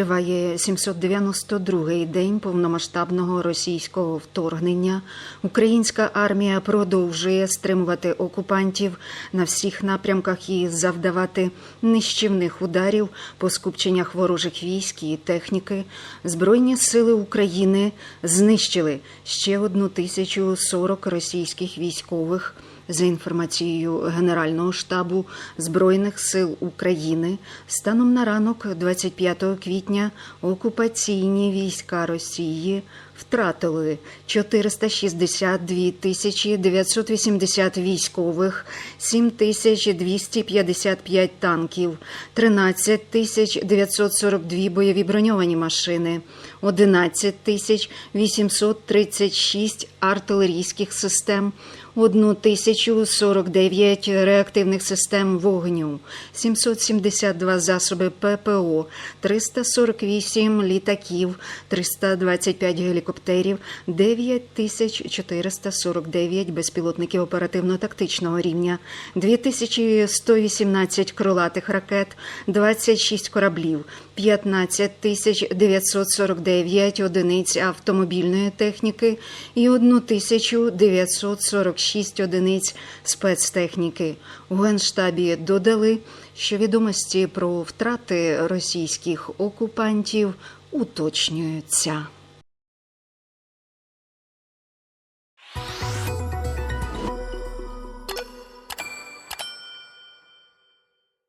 Триває 792-й день повномасштабного російського вторгнення. Українська армія продовжує стримувати окупантів на всіх напрямках і завдавати нищівних ударів по скупченнях ворожих військ і техніки. Збройні сили України знищили ще одну тисячу сорок російських військових. За інформацією Генерального штабу Збройних сил України, станом на ранок 25 квітня окупаційні війська Росії втратили 462 тисячі 980 військових, 7 255 танків, 13 тисяч 942 бойові броньовані машини, 11 тисяч 836 артилерійських систем, 1049 реактивних систем вогню, 772 засоби ППО, 348 літаків, 325 гелікоптерів, 9449 безпілотників оперативно-тактичного рівня, 2118 крилатих ракет, 26 кораблів, 15 949 одиниць автомобільної техніки і 1946 одиниць спецтехніки. У Генштабі додали, що відомості про втрати російських окупантів уточнюються.